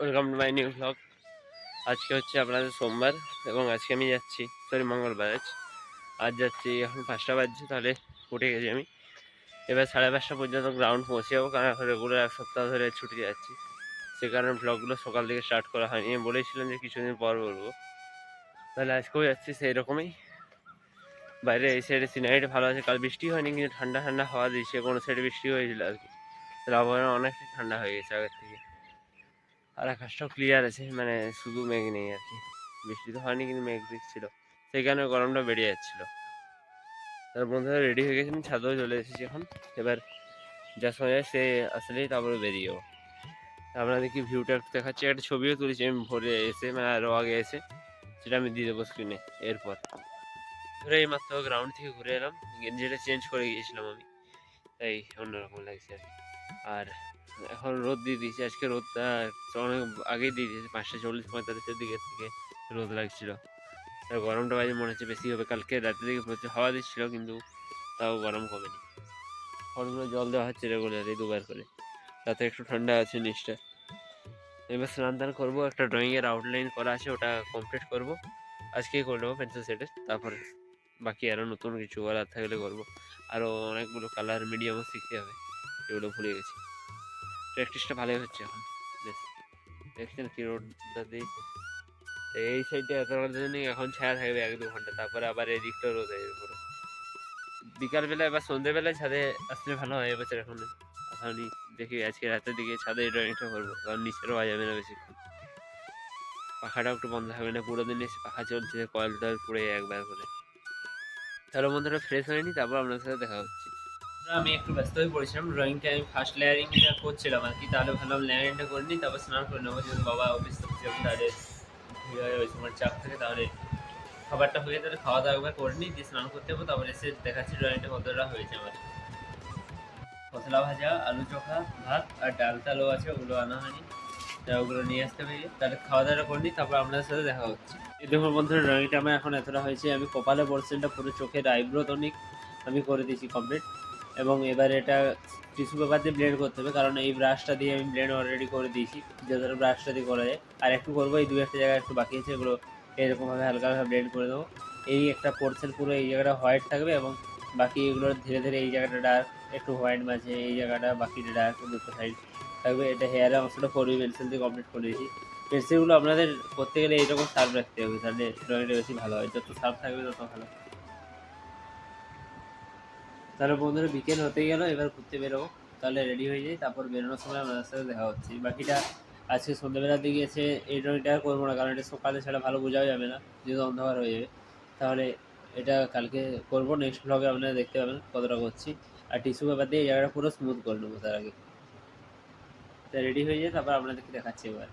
Welcome to my new blog. আজকে হচ্ছে আপনাদের সোমবার এবং আজকে আমি যাচ্ছি সরি, মঙ্গলবার আজ। আজ যাচ্ছি, এখন পাঁচটা বাজছে, তাহলে উঠে গেছি আমি। এবার সাড়ে পাঁচটা পর্যন্ত গ্রাউন্ড পৌঁছে যাব, কারণ এখন রেগুলার এক সপ্তাহ ধরে ছুটি যাচ্ছি। সে কারণে ব্লগগুলো সকাল থেকে স্টার্ট করা হয়নি। আমি বলেছিলাম যে কিছুদিন পর বলব। তাহলে আজকেও যাচ্ছি সেই রকমই বাইরে এই সাইডে সিনারিটা ভালো আছে। কাল বৃষ্টি হয়নি, কিন্তু ঠান্ডা ঠান্ডা হাওয়া দিয়েছে। কোনো সাইডে বৃষ্টি হয়েছিল আর কি। তাহলে আবহাওয়া অনেকটাই ঠান্ডা হয়ে গেছে আগের থেকে। আর আকাশটাও ক্লিয়ার আছে মানে শুধু মেঘ নেই আর কি। বৃষ্টি তো হয়নি, কিন্তু মেঘ দিচ্ছিল সেই কারণে গরমটা বেড়ে যাচ্ছিল। তার বন্ধুরা রেডি হয়ে গেছেন ছাদেও চলে এসেছি এখন। এবার যা সময় সে আসলেই তারপরে বেরিয়ে যাব। আপনাদেরকে ভিউটা একটু দেখাচ্ছি। একটা ছবিও তুলেছি আমি ভোরে এসে মানে আরও আগে এসে। সেটা আমি দিয়ে দেবো স্ক্রিনে এরপর। ধরে এই মাত্র গ্রাউন্ড থেকে ঘুরে এলাম। গেঞ্জিটা চেঞ্জ করে গিয়েছিলাম আমি। তাই অন্যরকম লাগছে। আর এখন রোদ দিয়ে দিয়েছে, আজকে রোদটা অনেক আগেই দিয়ে দিয়েছে, পাঁচটা চল্লিশ, পঁয়তাল্লিশের দিকের থেকে রোদ লাগছিল। আর গরমটা বাজে মনে হচ্ছে বেশি হবে, কালকে রাতের দিকে প্রচুর হাওয়া দিচ্ছিল, কিন্তু তাও গরম কমেনি ফলগুলো জল দেওয়া হচ্ছে রেগুলারই দুবার করে, তাতে একটু ঠান্ডা আছে নিচটা। এবার স্নান টান করব, একটা ড্রয়িংয়ের আউটলাইন করা আছে, ওটা কমপ্লিট করব। আজকেই করে নেব পেন্সিল সেটে তারপরে বাকি আরও নতুন কিছু করার থাকলে করব। আরও অনেকগুলো কালার মিডিয়ামও শিখতে হবে, এগুলো ভুলে গেছি। প্র্যাকটিসটা ভালোই হচ্ছে এখন। বেশ। দেখছেন কি রোডটা দিয়েছে এই সাইডটা এত জন্য এখন ছায়া থাকবে এক দু ঘণ্টা। তারপরে আবার এই দিকটা রোদ হয়ে পুরো। বিকালবেলা এবার সন্ধ্যেবেলায় ছাদে আসলে ভালো হয়, এবছর এখন এখন দেখি আজকে রাতের দিকে ছাদে ড্রয়িংটা করব, কারণ নিচে রোয়া যাবে না বেশিক্ষণ। পাখাটাও একটু বন্ধ থাকবে না, পুরো দিন পাখা চলছে কয়েল টয়েল পুড়ে একবার করে। তাহলে বন্ধুরা ফ্রেশ হয়নি, তারপর আপনার সাথে দেখা হচ্ছে। আমি একটু ব্যস্ত হয়ে পড়েছিলাম ড্রয়িংটা আমি ফার্স্ট লেয়ারিংটা করছিলাম আর কি, তাহলে ভাবলাম লেয়ারিংটা করে নিই, তারপর স্নান করে নেব, যেহেতু বাবা অফিস থেকে যাবে তাহলে ওই সময় চাপ থাকে, তাহলে খাবারটা হয়ে তাহলে খাওয়া দাওয়া একবার করে নিই, দিয়ে স্নান করতে হবে তারপরে এসে দেখাচ্ছি ড্রয়িংটা কতটা হয়েছে আমার। মশলা ভাজা, আলু চোখা, ভাত আর ডাল টালও আছে, ওগুলো আনা হয়নি তা ওগুলো নিয়ে আসতে হবে তাহলে খাওয়া দাওয়া করে নিই, তারপর আপনাদের সাথে দেখা হচ্ছে। এই দেখুন বন্ধুরা ড্রয়িংটা আমার এখন এতটা হয়েছে, আমি কপালে পোর্শনটা পুরো চোখের আইব্রো টনিক আমি করে দিয়েছি কমপ্লিট এবং এবার এটা টিস্যু পেপার দিয়ে ব্লেন্ড করতে হবে, কারণ এই ব্রাশটা দিয়ে আমি ব্লেন্ড অলরেডি করে দিয়েছি যতটা ব্রাশটা দিয়ে করা যায়। আর একটু করব, এই দু একটা জায়গায় একটু বাকি আছে, এগুলো এরকমভাবে হালকাভাবে ব্লেন্ড করে দেবো এই একটা পোর্শন পুরো এই জায়গাটা হোয়াইট থাকবে এবং বাকি এগুলো ধীরে ধীরে এই জায়গাটা ডার্ক একটু হোয়াইট মাঝে এই জায়গাটা, বাকিটা ডার্ক দুটো সাইড থাকবে। এটা হেয়ারের অংশটা ফোর পেন্সিল দিয়ে কমপ্লিট করে দিয়েছি। পেন্সিলগুলো আপনাদের করতে গেলে এইরকম শার্প রাখতে হবে, তাহলে ড্রয়িংটা বেশি ভালো হয়। যত শার্প থাকবে তত ভালো। তাহলে বন্ধুরা বিকেল হতে গেল, এবার ঘুরতে বেরোবো। তাহলে রেডি হয়ে যাই, তারপর বেরোনোর সময় আপনাদের সাথে দেখা হচ্ছে। বাকিটা আজকে সন্ধ্যেবেলার দিকে এসে এই ড্রয়িংটা করব না, কারণ এটা সকালে ছাড়া ভালো বোঝাও যাবে না, যেহেতু অন্ধকার হয়ে যাবে। তাহলে এটা কালকে করব নেক্সট ব্লগে আপনারা দেখতে পাবেন কতটা করছি। আর টিস্যু পেপার দিয়ে এই জায়গাটা পুরো স্মুথ করে নেব তার আগে। তা রেডি হয়ে যায় তারপর আপনাদেরকে দেখাচ্ছি এবার।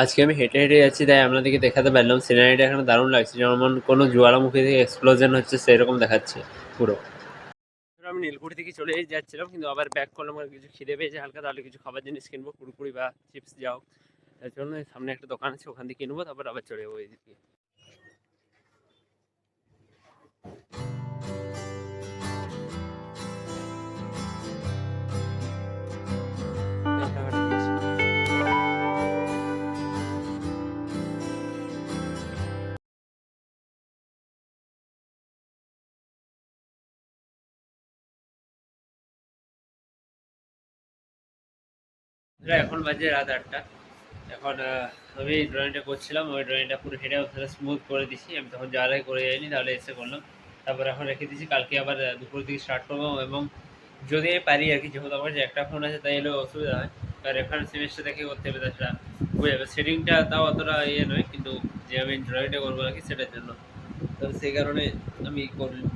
আজকে আমি হেঁটে হেঁটে যাচ্ছি, তাই আপনাদেরকে দেখাতে পারলাম। সিনারিটা এখানে দারুণ লাগছে। যেমন কোনো জোয়ালামুখী থেকে এক্সপ্লোজন হচ্ছে, সেরকম দেখাচ্ছে পুরো। আমি নীলকুঠি থেকে চলে যাচ্ছিলাম, কিন্তু আবার ব্যাক করলাম কিছু খিদে পেয়েছে হালকা, তাহলে কিছু খাবার জিনিস কিনবো কুড়কুড়ি বা চিপস যাও তার জন্য সামনে একটা দোকান আছে, ওখান থেকে কিনবো, তারপর আবার চলে যাব এইদিকে এখন বাজে রাত আটটা। এখন আমি ড্রয়িংটা করছিলাম ওই ড্রয়িংটা পুরো হেঁটে ওখানে স্মুথ করে দিছি। আমি তখন আগে করে যাইনি তাহলে এসে করলাম। তারপর এখন রেখে দিয়েছি কালকে আবার দুপুর দিকে স্টার্ট করব। এবং যদি আমি পারি আর কি যেহেতু আমার যে একটা ফোন আছে তাই এলে অসুবিধা হয়। আর রেফারেন্স ইমেজটা দেখে করতে হবে তাছাড়া হয়ে যাবে। সেটিংটা তাও অতটা ইয়ে নয় কিন্তু যে আমি ড্রয়িংটা করব আর কি সেটার জন্য। তো সেই কারণে আমি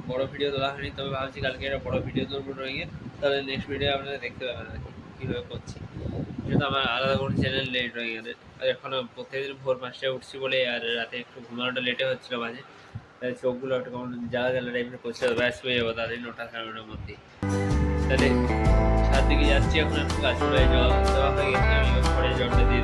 বড় ভিডিও তোলা হয়নি তবে ভাবছি কালকে একটা বড় ভিডিও তুলবো ড্রয়িংয়ের তাহলে নেক্সট ভিডিও আপনারা দেখতে পাবেন আর কি কীভাবে করছি। যেহেতু আমার আলাদা কোনো চ্যানেল নেই ড্রয়িংয়ের আর এখন প্রত্যেকদিন ভোর পাঁচটায় উঠছি বলে আর রাতে একটু ঘুমানোটা লেটে হচ্ছিল মাঝে। তাই চোখগুলো একটু কেমন জ্বালা জ্বালা টাইপের করছে ব্যাস হয়ে যাব তাদের নটা সাড়ে নটার মধ্যে তাহলে সাত দিকে যাচ্ছি এখন, একটু গাছগুলোয় জল দেওয়া হয়ে গেছে, আমি পরে জলটা দিয়ে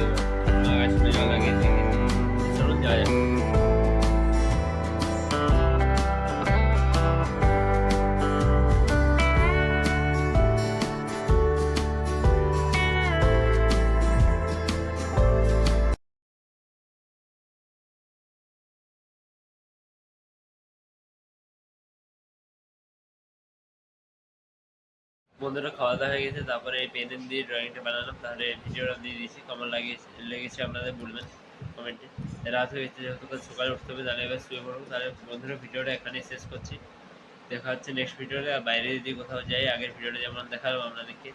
বন্ধুরা খাওয়া দাওয়া হয়ে গেছে, তারপরে এই পেন দিয়ে ড্রয়িংটা বানালাম, তাহলে ভিডিওটা দিয়ে দিয়েছি কেমন লাগিয়েছে লেগেছে আপনাদের বলবেন কমেন্টে রাত হয়ে গেছে, যেহেতু সকালে উঠতে হবে, তাহলে এবার শুয়ে পড়ব। তাহলে বন্ধুরা ভিডিওটা এখানেই শেষ করছি। দেখা হচ্ছে নেক্সট ভিডিওতে, আর বাইরে যদি কোথাও যাই, আগের ভিডিওটা যেমন দেখালাম আপনাদেরকে,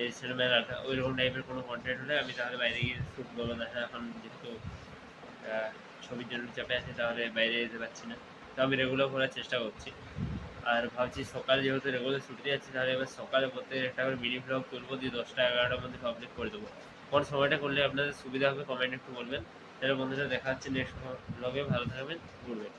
এই সিনেমার ওই রকম টাইপের কোনো কন্টেন্ট হলে আমি তাহলে বাইরে গিয়ে শ্যুট করব, না এখন যেহেতু ছবির জন্য চাপে আছে, তাহলে বাইরে যেতে পারছি না। তো আমি রেগুলার করার চেষ্টা করছি। আর ভাবছি সকালে যেহেতু রেগুলার ছুটি যাচ্ছি, তাহলে এবার সকালে প্রত্যেক একটা করে মিনি ব্লগ তুলবো, দিয়ে দশটা এগারোটার মধ্যে পাবলিক করে দেবো। কোন সময়টা করলে আপনাদের সুবিধা হবে কমেন্ট একটু বলবেন। তাহলে বন্ধুরা দেখা হচ্ছে নেক্সট ব্লগে ভালো থাকবেন, ঘুরবেন।